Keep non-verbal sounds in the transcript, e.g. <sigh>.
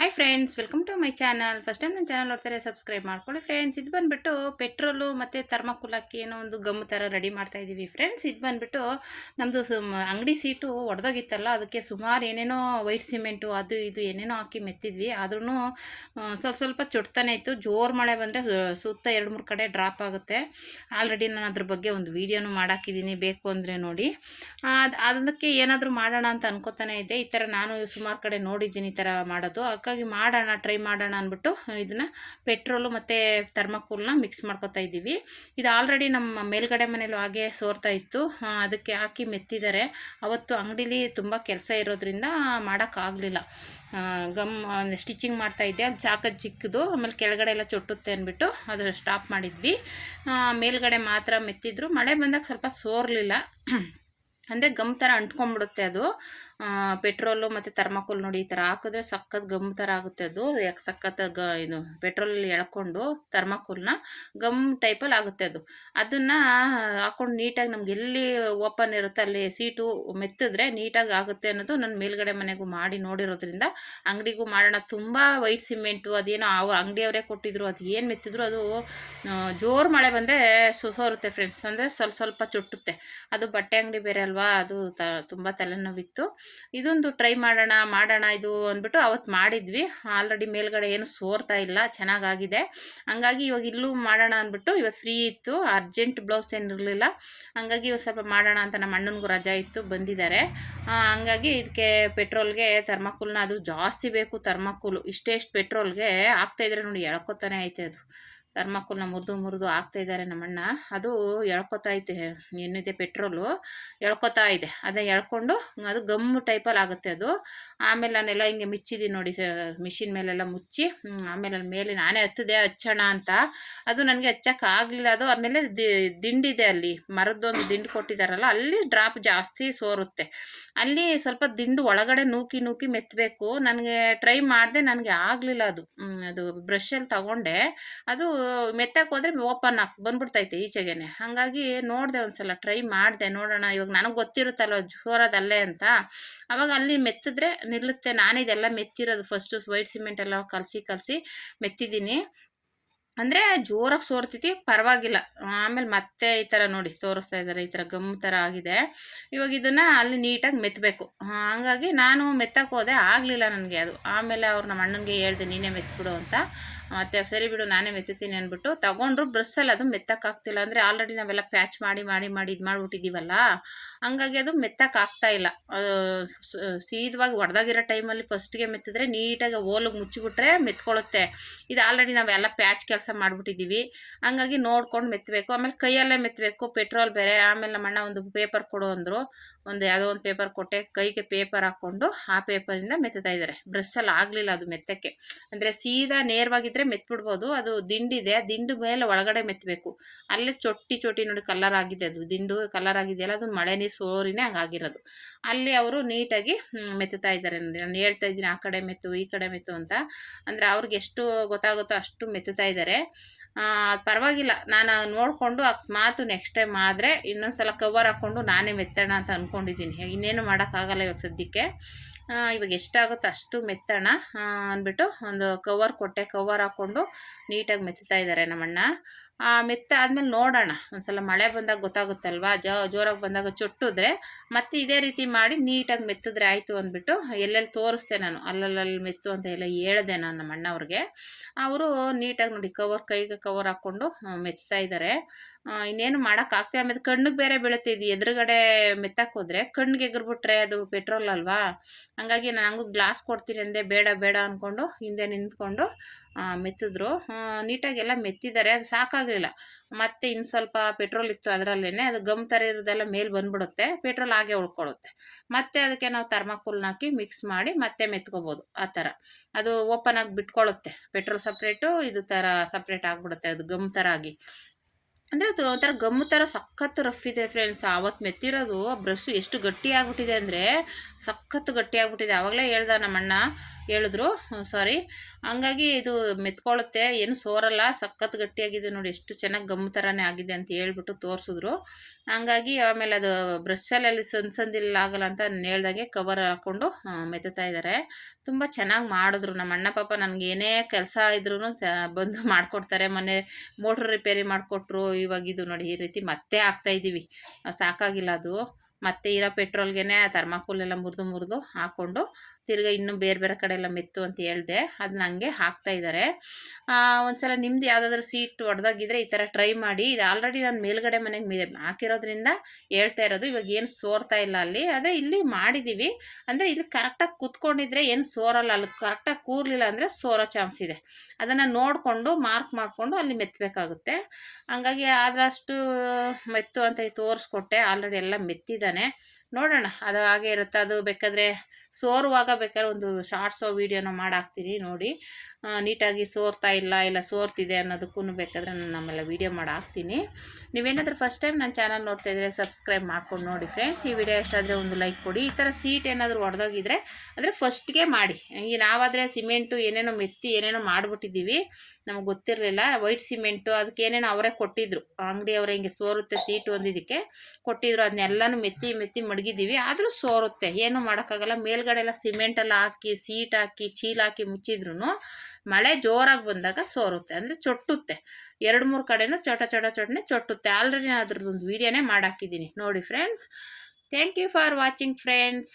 Hi friends welcome to my channel first time ನನ್ನ channel ನೋಡ್ತಾರೆ subscribe ಮಾಡ್ಕೊಳ್ಳಿ friends ಇದು ಬಂದುಬಿಟ್ಟು ಪೆಟ್ರೋಲು ಮತ್ತು ಥರ್ಮಾಕುಲಕ್ಕೆ ಏನೋ ಒಂದು ಗಮ್ಮು ಥರ ರೆಡಿ ಮಾಡ್ತಾ ಇದ್ದೀವಿ ಫ್ರೆಂಡ್ಸ್ ಇದು ಬಂದುಬಿಟ್ಟು ನಮ್ಮದು ಅಂಗಡಿ ಸೀಟು ಒಡೆದೋಗಿತ್ತಲ್ಲ, ಅದಕ್ಕೆ ಸುಮಾರು ಏನೇನೋ ವೈಟ್ ಸಿಮೆಂಟು ಅದು ಇದು ಏನೇನೋ ಹಾಕಿ ಮೆತ್ತಿದ್ವಿ. ಆದ್ರೂ ಸ್ವಲ್ಪ ಸ್ವಲ್ಪ ಚುಟ್ತಾನೆ ಇತ್ತು. ಜೋರು ಮಳೆ ಬಂದರೆ ಸುತ್ತ ಎರಡು ಮೂರು ಕಡೆ ಡ್ರಾಪ್ ಆಗುತ್ತೆ. ಆಲ್ರೆಡಿ ನಾನು ಅದ್ರ ಬಗ್ಗೆ ಒಂದು ವೀಡಿಯೋನು ಮಾಡಾಕಿದ್ದೀನಿ, ಬೇಕು ಅಂದರೆ ನೋಡಿ. ಅದು ಅದಕ್ಕೆ ಏನಾದರೂ ಮಾಡೋಣ ಅಂತ ಅನ್ಕೋತಾನೆ ಇದ್ದೆ. ಈ ಥರ ನಾನು ಸುಮಾರು ಕಡೆ ನೋಡಿದ್ದೀನಿ ಈ ಥರ ಮಾಡೋದು. ಹಾಗಾಗಿ ಮಾಡೋಣ ಟ್ರೈ ಮಾಡೋಣ ಅಂದ್ಬಿಟ್ಟು ಇದನ್ನು ಪೆಟ್ರೋಲು ಮತ್ತು ಥರ್ಮಕೂಲ್ನ ಮಿಕ್ಸ್ ಮಾಡ್ಕೊತಾ ಇದ್ದೀವಿ. ಇದು ಆಲ್ರೆಡಿ ನಮ್ಮ ಮೇಲ್ಗಡೆ ಮನೇಲೂ ಹಾಗೆ ಸೋರ್ತಾ ಇತ್ತು. ಅದಕ್ಕೆ ಹಾಕಿ ಮೆತ್ತಿದ್ದಾರೆ. ಅವತ್ತು ಅಂಗಡೀಲಿ ತುಂಬ ಕೆಲಸ ಇರೋದ್ರಿಂದ ಮಾಡೋಕ್ಕಾಗಲಿಲ್ಲ ಗಮ್ ಸ್ಟಿಚಿಂಗ್ ಮಾಡ್ತಾ ಇದ್ದೆ. ಅದು ಚಾಕದ ಚಿಕ್ಕದು, ಆಮೇಲೆ ಕೆಳಗಡೆ ಎಲ್ಲ ಚೊಟ್ಟುತ್ತೆ ಅಂದ್ಬಿಟ್ಟು ಅದು ಸ್ಟಾಪ್ ಮಾಡಿದ್ವಿ. ಮೇಲ್ಗಡೆ ಮಾತ್ರ ಮೆತ್ತಿದ್ರು. ಮಳೆ ಬಂದಾಗ ಸ್ವಲ್ಪ ಸೋರಲಿಲ್ಲ. ಅಂದರೆ ಗಮ್ ಥರ ಅಂಟ್ಕೊಂಡ್ಬಿಡುತ್ತೆ ಅದು. ಪೆಟ್ರೋಲು ಮತ್ತು ಥರ್ಮಾಕೋಲ್ ನೋಡಿ ಈ ಥರ ಹಾಕಿದ್ರೆ ಸಖತ್ ಗಮ್ ಥರ ಆಗುತ್ತೆ ಅದು. ಯಾಕೆ ಸಖತ್ ಗ, ಇದು ಪೆಟ್ರೋಲಲ್ಲಿ ಎಳ್ಕೊಂಡು ಥರ್ಮಾಕೋಲ್ನ ಗಮ್ ಟೈಪಲ್ಲಿ ಆಗುತ್ತೆ ಅದು. ಅದನ್ನು ಹಾಕೊಂಡು ನೀಟಾಗಿ ನಮ್ಗೆ ಎಲ್ಲಿ ಓಪನ್ ಇರುತ್ತೆ ಅಲ್ಲಿ ಸೀಟು ಮೆತ್ತಿದ್ರೆ ನೀಟಾಗಿ ಆಗುತ್ತೆ ಅನ್ನೋದು ನನ್ನ ಮೇಲ್ಗಡೆ ಮನೆಗೂ ಮಾಡಿ ನೋಡಿರೋದ್ರಿಂದ ಅಂಗಡಿಗೂ ಮಾಡೋಣ. ತುಂಬ ವೈಟ್ ಸಿಮೆಂಟು, ಅದೇನೋ ಅವ್ರ ಅಂಗಡಿಯವರೇ ಕೊಟ್ಟಿದ್ರು, ಅದು ಏನು ಮೆತ್ತಿದ್ರು ಅದು ಜೋರು ಮಳೆ ಬಂದರೆ ಸುಸೋರುತ್ತೆ ಫ್ರೆಂಡ್ಸ್ ಅಂದರೆ ಸ್ವಲ್ಪ ಸ್ವಲ್ಪ ಚುಟ್ಟುತ್ತೆ. ಅದು ಬಟ್ಟೆ ಅಂಗಡಿ ಬೇರೆ ಅಲ್ವಾ? ಅದು ತ ತುಂಬ ತಲೆನೋವಿತ್ತು. ಇದೊಂದು ಟ್ರೈ ಮಾಡೋಣ ಮಾಡೋಣ ಇದು ಅಂದ್ಬಿಟ್ಟು ಅವತ್ತು ಮಾಡಿದ್ವಿ. ಆಲ್ರೆಡಿ ಮೇಲ್ಗಡೆ ಏನು ಸೋರ್ತಾ ಇಲ್ಲ, ಚೆನ್ನಾಗಾಗಿದೆ. ಹಂಗಾಗಿ ಇವಾಗ ಇಲ್ಲೂ ಮಾಡೋಣ ಅಂದ್ಬಿಟ್ಟು ಇವತ್ತು ಫ್ರೀ ಇತ್ತು. ಅರ್ಜೆಂಟ್ ಬ್ಲೌಸ್ ಏನಿರಲಿಲ್ಲ ಹಂಗಾಗಿ ಇವಾಗ ಸ್ವಲ್ಪ ಮಾಡೋಣ ಅಂತ ನಮ್ಮ ಅಣ್ಣನಿಗೂ ರಜಾ ಇತ್ತು, ಬಂದಿದ್ದಾರೆ. ಹಂಗಾಗಿ ಇದಕ್ಕೆ ಪೆಟ್ರೋಲ್ಗೆ ಥರ್ಮಾಕೂಲ್ನ ಅದು ಜಾಸ್ತಿ ಬೇಕು, ಥರ್ಮಾಕೂಲು. ಇಷ್ಟೇ ಇಷ್ಟು ಪೆಟ್ರೋಲ್ಗೆ ಆಗ್ತಾಯಿದ್ರೆ ನೋಡಿ ಎಳ್ಕೊತಾನೆ ಐತೆ ಅದು. ಥರ್ಮಾಕೋಲ್ನ ಮುರಿದು ಮುರಿದು ಹಾಕ್ತಾ ಇದ್ದಾರೆ ನಮ್ಮಣ್ಣ. ಅದು ಎಳ್ಕೊತಾ ಐತೆ, ಏನಿದೆ ಪೆಟ್ರೋಲು ಎಳ್ಕೊತಾ ಇದೆ. ಅದೇ ಎಳ್ಕೊಂಡು ಅದು ಗಮ್ ಟೈಪಲ್ಲಿ ಆಗುತ್ತೆ ಅದು. ಆಮೇಲೆ ನಾನೆಲ್ಲ ಹಿಂಗೆ ಮಿಚ್ಚಿದ್ದೀನಿ ನೋಡಿ ಮಿಷಿನ್ ಮೇಲೆಲ್ಲ ಮುಚ್ಚಿ ಆಮೇಲೆ ಅಲ್ಲಿ ಮೇಲೆ ನಾನೇ ಹತ್ತಿದೆ, ಹಚ್ಚೋಣ ಅಂತ. ಅದು ನನಗೆ ಹಚ್ಚಕ್ಕೆ ಆಗಲಿಲ್ಲ. ಅದು ಆಮೇಲೆ ದಿಂಡಿದೆ ಅಲ್ಲಿ. ಮರದ್ದೊಂದು ದಿಂಡು ಕೊಟ್ಟಿದ್ದಾರಲ್ಲ ಅಲ್ಲಿ ಡ್ರಾಪ್ ಜಾಸ್ತಿ ಸೋರುತ್ತೆ. ಅಲ್ಲಿ ಸ್ವಲ್ಪ ದಿಂಡು ಒಳಗಡೆ ನೂಕಿ ನೂಕಿ ಮೆತ್ತಬೇಕು ನನಗೆ ಟ್ರೈ ಮಾಡಿದೆ ನನಗೆ ಆಗಲಿಲ್ಲ ಅದು. ಅದು ಬ್ರಷಲ್ಲಿ ತಗೊಂಡೆ. ಅದು ಮೆತ್ತಕ್ಕೆ ಹೋದ್ರೆ ಓಪನ್ ಆಫ್ ಬಂದ್ಬಿಡ್ತೈತೆ ಈಚೆಗೇನೆ. ಹಾಗಾಗಿ ನೋಡಿದೆ ಒಂದ್ಸಲ ಟ್ರೈ ಮಾಡಿದೆ, ನೋಡೋಣ. ಇವಾಗ ನನಗೆ ಗೊತ್ತಿರುತ್ತಲ್ವ ಜೋರದಲ್ಲೇ ಅಂತ. ಅವಾಗ ಅಲ್ಲಿ ಮೆತ್ತಿದ್ರೆ ನಿಲ್ಲುತ್ತೆ. ನಾನು ಇದೆಲ್ಲ ಮೆತ್ತಿರೋದು ಫಸ್ಟು ವೈಟ್ ಸಿಮೆಂಟ್ ಎಲ್ಲ ಕಲಸಿ ಕಲಸಿ ಮೆತ್ತಿದ್ದೀನಿ. ಅಂದರೆ ಜೋರಾಗಿ ಸೋರ್ತೈತಿ, ಪರವಾಗಿಲ್ಲ. ಆಮೇಲೆ ಮತ್ತೆ ಈ ಥರ ನೋಡಿ ತೋರಿಸ್ತಾ ಇದ್ದಾರೆ ಈ ಥರ ಗಮ್ ಥರ ಆಗಿದೆ. ಇವಾಗ ಇದನ್ನು ಅಲ್ಲಿ ನೀಟಾಗಿ ಮೆತ್ತಬೇಕು ಹಂಗಾಗಿ ನಾನು ಮೆತ್ತಕ್ಕೆ ಹೋದೆ. ಆಗಲಿಲ್ಲ ನನಗೆ ಅದು. ಆಮೇಲೆ ಅವ್ರು ನಮ್ಮ ಅಣ್ಣನಿಗೆ ಹೇಳ್ದೆ, ನೀನೇ ಮೆತ್ಬಿಡು ಅಂತ. ಮತ್ತೆ ಸರಿ ಬಿಡು, ನಾನೇ ಮೆತ್ತೀನಿ ಅಂದ್ಬಿಟ್ಟು ತಗೊಂಡ್ರು ಬ್ರಷಲ್ಲಿ ಅದು ಮೆತ್ತಕ್ಕಾಗ್ತಿಲ್ಲ. ಅಂದರೆ ಆಲ್ರೆಡಿ ನಾವೆಲ್ಲ ಪ್ಯಾಚ್ ಮಾಡಿ ಮಾಡಿ ಮಾಡಿ ಇದು ಮಾಡಿಬಿಟ್ಟಿದ್ದೀವಲ್ಲ, ಹಂಗಾಗಿ ಅದು ಮೆತ್ತಕ್ಕಾಗ್ತಾ ಇಲ್ಲ. ಅದು ಸೀದವಾಗಿ ಒಡೆದಾಗಿರೋ ಟೈಮಲ್ಲಿ ಫಸ್ಟ್ಗೆ ಮೆತ್ತಿದ್ರೆ ನೀಟಾಗಿ ಓಲಿಗೆ ಮುಚ್ಚಿಬಿಟ್ರೆ ಮೆತ್ಕೊಳ್ಳುತ್ತೆ. ಇದು ಆಲ್ರೆಡಿ ನಾವೆಲ್ಲ ಪ್ಯಾಚ್ ಕೆಲಸ ಮಾಡಿಬಿಟ್ಟಿದ್ದೀವಿ. ಹಂಗಾಗಿ ನೋಡ್ಕೊಂಡು ಮೆತ್ತಬೇಕು. ಆಮೇಲೆ ಕೈಯಲ್ಲೇ ಮೆತ್ತಬೇಕು ಪೆಟ್ರೋಲ್ ಬೇರೆ. ಆಮೇಲೆ ನಮ್ಮ ಅಣ್ಣ ಒಂದು ಪೇಪರ್ ಕೊಡು ಅಂದರು. ಒಂದು ಯಾವುದೋ ಒಂದು ಪೇಪರ್ ಕೊಟ್ಟೆ, ಕೈಗೆ ಪೇಪರ್ ಹಾಕ್ಕೊಂಡು ಆ ಪೇಪರಿಂದ ಮೆತ್ತುತ್ತಾ ಇದ್ದಾರೆ. ಬ್ರಷಲ್ಲಿ ಆಗಲಿಲ್ಲ ಅದು ಮೆತ್ತಕ್ಕೆ. ಅಂದರೆ ಸೀದಾ ನೇರವಾಗಿದ್ದರೆ ಮೆತ್ಬಿಡ್ಬೋದು ಅದು ದಿಂಡಿದೆ. ಆ ದಿಂಡು ಮೇಲೆ ಒಳಗಡೆ ಮೆತ್ತಬೇಕು. ಅಲ್ಲೇ ಚೊಟ್ಟಿ ಚೊಟ್ಟಿ ನೋಡಿ ಕಲರ್ ಆಗಿದೆ ಅದು. ದಿಂಡು ಕಲರ್ ಆಗಿದೆಯಲ್ಲ ಅದು ಮಳೆ ನೀರು ಸೋರಿನೇ ಹಂಗಾಗಿರೋದು ಅಲ್ಲಿ ಅವರು ನೀಟಾಗಿ ಮೆತ್ತುತ್ತಾ ಇದ್ದಾರೆ. ನೋಡಿ ನಾನು ಹೇಳ್ತಾ ಇದ್ದೀನಿ ಆ ಕಡೆ ಮೆತ್ತು, ಈ ಕಡೆ ಮೆತ್ತು ಅಂತ. ಅಂದರೆ ಅವ್ರಿಗೆ ಎಷ್ಟು ಗೊತ್ತಾಗುತ್ತೋ ಅಷ್ಟು ಮೆತ್ತುತ್ತಾ ಇದ್ದಾರೆ. ಪರವಾಗಿಲ್ಲ. ನಾನು ನೋಡಿಕೊಂಡು ಅಕಸ್ಮಾತು ನೆಕ್ಸ್ಟ್ ಟೈಮ್ ಆದರೆ ಇನ್ನೊಂದ್ಸಲ ಕವರ್ ಹಾಕ್ಕೊಂಡು ನಾನೇ ಮೆತ್ತೋಣ ಅಂತ ಅಂದ್ಕೊಂಡಿದ್ದೀನಿ ಇನ್ನೇನು ಮಾಡೋಕ್ಕಾಗಲ್ಲ ಇವಾಗ ಸದ್ಯಕ್ಕೆ. ಇವಾಗ ಎಷ್ಟಾಗುತ್ತೋ ಅಷ್ಟು ಮೆತ್ತೋಣ ಅಂದ್ಬಿಟ್ಟು ಒಂದು ಕವರ್ ಕೊಟ್ಟೆ ಕವರ್ ಹಾಕ್ಕೊಂಡು ನೀಟಾಗಿ ಮೆತ್ತುತ್ತಾ ಇದ್ದಾರೆ ನಮ್ಮಣ್ಣ. ಮೆತ್ತ ಆದಮೇಲೆ ನೋಡೋಣ. ಒಂದ್ಸಲ ಮಳೆ ಬಂದಾಗ ಗೊತ್ತಾಗುತ್ತಲ್ವಾ? ಜೋ ಜೋರಾಗಿ ಬಂದಾಗ ಚೊಟ್ಟಿದ್ರೆ ಮತ್ತೆ ಇದೇ ರೀತಿ ಮಾಡಿ ನೀಟಾಗಿ ಮೆತ್ತಿದ್ರೆ ಆಯಿತು ಅಂದ್ಬಿಟ್ಟು ಎಲ್ಲೆಲ್ಲಿ ತೋರಿಸ್ದೆ ನಾನು ಅಲ್ಲಲ್ಲಿ ಮೆತ್ತು ಅಂತ ಎಲ್ಲ ಹೇಳ್ದೆ ನಾನು ನಮ್ಮ ಅಣ್ಣವ್ರಿಗೆ ಅವರು ನೀಟಾಗಿ ನೋಡಿ ಕವರ್ ಕೈಗೆ ಕವರ್ ಹಾಕ್ಕೊಂಡು ಆ, ಮೆತ್ತಾ ಇದ್ದಾರೆ ಆ, ಇನ್ನೇನು ಮಾಡೋಕ್ಕಾಗ್ತಾ ಆಮೇಲೆ ಕಣ್ಣಿಗೆ ಬೇರೆ ಬೀಳುತ್ತೆ. ಇದು ಎದುರುಗಡೆ ಹೋದ್ರೆ ಕಣ್ಣಿಗೆ ಎಗರ್ಬಿಟ್ರೆ ಅದು ಪೆಟ್ರೋಲ್ ಅಲ್ವಾ? ಹಂಗಾಗಿ ನಾನು ಹಂಗೂ ಗ್ಲಾಸ್ ಕೊಡ್ತೀನಿ ಅಂದೆ ಬೇಡ ಬೇಡ ಅಂದ್ಕೊಂಡು ಹಿಂದೆ ನಿಂತ್ಕೊಂಡು ಮೆತ್ತಿದ್ರು. ನೀಟಾಗಿ ನೀಟಾಗೆಲ್ಲ ಮೆತ್ತಿದ್ದಾರೆ. ಅದು ಸಾಕಾಗಲಿಲ್ಲ ಮತ್ತೆ ಇನ್ನು ಸ್ವಲ್ಪ ಪೆಟ್ರೋಲ್ ಇತ್ತು ಅದರಲ್ಲೇ ಅದು ಗಮ್ ಥರ ಇರೋದೆಲ್ಲ ಮೇಲೆ ಬಂದ್ಬಿಡುತ್ತೆ ಪೆಟ್ರೋಲ್ ಹಾಗೆ ಉಳ್ಕೊಳ್ಳುತ್ತೆ. ಮತ್ತೆ ಅದಕ್ಕೆ ನಾವು ಥರ್ಮಾಕೋಲ್ನ ಹಾಕಿ ಮಿಕ್ಸ್ ಮಾಡಿ ಮತ್ತೆ ಮೆತ್ಕೋಬೋದು, ಆ ಥರ. ಅದು ಓಪನ್ ಆಗಿ ಬಿಟ್ಕೊಳ್ಳುತ್ತೆ. ಪೆಟ್ರೋಲ್ ಸಪ್ರೇಟು ಇದು ಥರ ಸಪ್ರೇಟ್ ಆಗಿಬಿಡುತ್ತೆ, ಅದು ಗಮ್ ಥರ ಆಗಿ. ಅಂದರೆ ಅದು ಒಂಥರ ಗಮ್ಮು ಥರ ಸಖತ್ತು ರಫ್ ಇದೆ ಫ್ರೆಂಡ್ಸ್ ಆವತ್ತು ಮೆತ್ತಿರೋದು ಬ್ರಷ್ ಎಷ್ಟು ಗಟ್ಟಿ ಆಗ್ಬಿಟ್ಟಿದೆ ಅಂದರೆ ಸಖತ್ತು ಗಟ್ಟಿ ಆಗ್ಬಿಟ್ಟಿದೆ ಆವಾಗಲೇ ಹೇಳ್ದ ನಮ್ಮಣ್ಣ ಹೇಳಿದ್ರು ಸಾರಿ ಹಂಗಾಗಿ ಇದು ಮೆತ್ಕೊಳ್ಳುತ್ತೆ ಏನು ಸೋರಲ್ಲ. ಸಖತ್ ಗಟ್ಟಿಯಾಗಿದೆ ನೋಡಿ. ಎಷ್ಟು ಚೆನ್ನಾಗಿ ಗಮ್ ಥರನೇ ಆಗಿದೆ ಅಂತ ಹೇಳ್ಬಿಟ್ಟು ತೋರಿಸಿದ್ರು. ಹಂಗಾಗಿ ಆಮೇಲೆ ಅದು ಬ್ರಷಲ್ಲಿ ಸಣ್ಣದಿಲ್ಲ ಆಗಲ್ಲ ಅಂತ ನಾನು ಹೇಳ್ದಾಗೆ ಕವರ್ ಹಾಕ್ಕೊಂಡು ಮೆತ್ತಾ ಮೆತ್ತುತ್ತಾ ಇದ್ದಾರೆ ತುಂಬ ಚೆನ್ನಾಗಿ ಮಾಡಿದ್ರು. ನಮ್ಮ ಅಣ್ಣ ಪಾಪ ನನಗೆ ಏನೇ ಕೆಲಸ ಇದ್ರೂ ಬಂದು <laughs> ಮಾಡಿಕೊಡ್ತಾರೆ. ಮನೆ ಮೋಟ್ರ್ ರಿಪೇರಿ ಮಾಡಿಕೊಟ್ರು. ಇವಾಗ ಇದು ನೋಡಿ ಈ ರೀತಿ ಮತ್ತೆ ಹಾಕ್ತಾ ಇದ್ದೀವಿ ಸಾಕಾಗಿಲ್ಲ ಅದು. ಮತ್ತೆ ಇರೋ ಪೆಟ್ರೋಲ್ಗೆನೆ ಥರ್ಮಾಕೋಲ್ ಎಲ್ಲ ಮುರಿದು ಮುರಿದು ಹಾಕ್ಕೊಂಡು ತಿರ್ಗಾ ಇನ್ನೂ ಬೇರೆ ಬೇರೆ ಕಡೆ ಎಲ್ಲ ಮೆತ್ತು ಅಂತ ಹೇಳ್ದೆ. ಅದನ್ನ ಹಂಗೆ ಹಾಕ್ತಾ ಇದ್ದಾರೆ ಒಂದ್ಸಲ ನಿಮ್ದು ಯಾವುದಾದ್ರೂ ಸೀಟ್ ಒಡೆದಾಗಿದ್ರೆ ಈ ಥರ ಟ್ರೈ ಮಾಡಿ. ಇದು ಆಲ್ರೆಡಿ ನಾನು ಮೇಲ್ಗಡೆ ಮನೆಗೆ ಮೇ, ಹಾಕಿರೋದ್ರಿಂದ ಹೇಳ್ತಾ ಇರೋದು. ಇವಾಗ ಏನು ಸೋರ್ತಾ ಇಲ್ಲ ಅಲ್ಲಿ. ಅದೇ ಇಲ್ಲಿ ಮಾಡಿದ್ದೀವಿ ಅಂದರೆ ಇಲ್ಲಿ ಕರೆಕ್ಟಾಗಿ ಕೂತ್ಕೊಂಡಿದ್ರೆ ಏನು ಸೋರಲ್ಲ. ಅಲ್ಲಿ ಕರೆಕ್ಟಾಗಿ ಕೂರ್ಲಿಲ್ಲ ಅಂದರೆ ಸೋರೋ ಚಾನ್ಸ್ ಇದೆ. ಅದನ್ನು ನೋಡಿಕೊಂಡು ಮಾರ್ಕ್ ಮಾಡಿಕೊಂಡು ಅಲ್ಲಿ ಮೆತ್ತಬೇಕಾಗುತ್ತೆ ಹಂಗಾಗಿ ಆದಷ್ಟು ಮೆತ್ತು ಅಂತ ತೋರಿಸ್ಕೊಟ್ಟೆ. ಆಲ್ರೆಡಿ ಎಲ್ಲ ಮೆತ್ತಿದ್ದಾನೆ ನೋಡೋಣ ಅದು ಹಾಗೆ ಇರುತ್ತೆ? ಅದು ಬೇಕಾದರೆ ಸೋರುವಾಗ ಬೇಕಾದ್ರೆ ಒಂದು ಶಾರ್ಟ್ಸೋ ವೀಡಿಯೋನೋ ಮಾಡಾಕ್ತೀನಿ ನೋಡಿ. ನೀಟಾಗಿ ಸೋರ್ತಾ ಇಲ್ಲ ಇಲ್ಲ ಸೋರ್ತಿದೆ ಅನ್ನೋದಕ್ಕೂ ಬೇಕಾದ್ರೆ ನಾನು ನಮ್ಮೆಲ್ಲ ವೀಡಿಯೋ ಮಾಡಿ ಹಾಕ್ತೀನಿ ನೀವೇನಾದರೂ ಫಸ್ಟ್ ಟೈಮ್ ನನ್ನ ಚಾನಲ್ ನೋಡ್ತಾ ಇದ್ರೆ ಸಬ್ಸ್ಕ್ರೈಬ್ ಮಾಡ್ಕೊಂಡು ನೋಡಿ ಫ್ರೆಂಡ್ಸ್ ಈ ವಿಡಿಯೋ ಎಷ್ಟಾದರೆ ಒಂದು ಲೈಕ್ ಕೊಡಿ. ಈ ಥರ ಸೀಟ್ ಏನಾದರೂ ಹೊಡೆದೋಗಿದ್ರೆ ಅಂದರೆ ಫಸ್ಟ್ಗೆ ಮಾಡಿ. ಈ ನಾವಾದರೆ ಸಿಮೆಂಟು ಏನೇನೋ ಮೆತ್ತಿ ಏನೇನೋ ಮಾಡಿಬಿಟ್ಟಿದ್ದೀವಿ. ನಮಗೆ ಗೊತ್ತಿರಲಿಲ್ಲ. ವೈಟ್ ಸಿಮೆಂಟು ಅದಕ್ಕೆ ಏನೇನೋ ಅವರೇ ಕೊಟ್ಟಿದ್ರು. ಅಂಗಡಿಯವರೇ ಹಿಂಗೆ ಸೋರುತ್ತೆ ಸೀಟು ಒಂದಿದ್ದಕ್ಕೆ ಕೊಟ್ಟಿದ್ರು. ಅದನ್ನೆಲ್ಲನೂ ಮೆತ್ತಿ ಮೆತ್ತಿ ಮಡಗಿದ್ದೀವಿ. ಆದರೂ ಸೋರುತ್ತೆ. ಏನೂ ಮಾಡೋಕ್ಕಾಗಲ್ಲ. ಮೇಲ್ಗಡೆ ಎಲ್ಲ ಸಿಮೆಂಟ್ ಎಲ್ಲ ಹಾಕಿ, ಸೀಟ್ ಹಾಕಿ, ಚೀಲ ಹಾಕಿ ಮುಚ್ಚಿದ್ರು ಮಳೆ ಜೋರಾಗಿ ಬಂದಾಗ ಸೋರುತ್ತೆ. ಅಂದರೆ ಚೊಟ್ಟುತ್ತೆ. ಎರಡು ಮೂರು ಕಡೆನೂ ಚೊಟ ಚೊಟ ಚೊಟನೆ ಚೊಟ್ಟುತ್ತೆ. ಆಲ್ರೆಡಿ ಅದ್ರದ್ದೊಂದು ವೀಡಿಯೋನೇ ಮಾಡಾಕಿದ್ದೀನಿ. ನೋಡಿ friends. Thank you for watching friends.